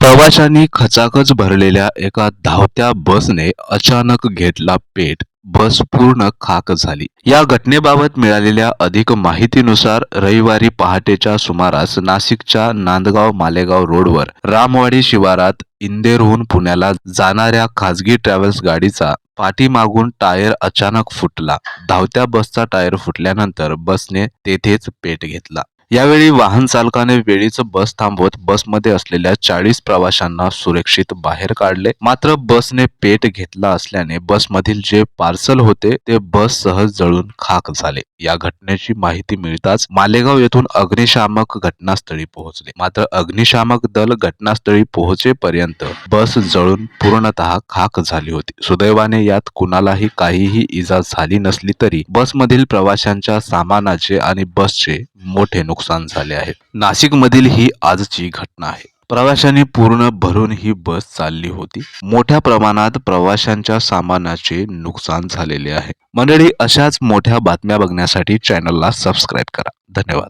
प्रवाशांनी खचाखच भरलेल्या एका धावत्या बसने अचानक घेतला पेट. बस पूर्ण खाक झाली. या घटनेबाबत मिळालेल्या अधिक माहितीनुसार रविवारी पहाटेच्या सुमारास नाशिकच्या नांदगाव मालेगाव रोडवर रामवाडी शिवारात इंदेरहून पुण्याला जाणाऱ्या खाजगी ट्रॅव्हल्स गाडीचा पाठीमागून टायर अचानक फुटला. धावत्या बसचा टायर फुटल्यानंतर बसने तेथेच पेट घेतला. यावेळी वाहन चालकाने वेळीच बस थांबवत बसमध्ये असलेल्या चाळीस प्रवाशांना सुरक्षित बाहेर काढले. मात्र बसने पेट घेतला असल्याने बसमधील जे पार्सल होते ते बस सहज जळून खाक झाले. या घटनेची माहिती मिळताच मालेगाव येथून अग्निशामक घटनास्थळी पोहोचले. मात्र अग्निशामक दल घटनास्थळी पोहोचेपर्यंत बस जळून पूर्णतः खाक झाली होती. सुदैवाने यात कुणालाही काहीही इजा झाली नसली तरी बसमधील प्रवाशांच्या सामानाचे आणि बसचे मोठे नुकसान झाले आहे. नाशिकमधील ही आजची घटना आहे. प्रवाशांनी पूर्ण भरून ही बस चालली होती. मोठ्या प्रमाणात प्रवाशांच्या सामानाचे नुकसान झालेले आहे. मंडळी अशाच मोठ्या बातम्या बघण्यासाठी चॅनलला सबस्क्राईब करा. धन्यवाद.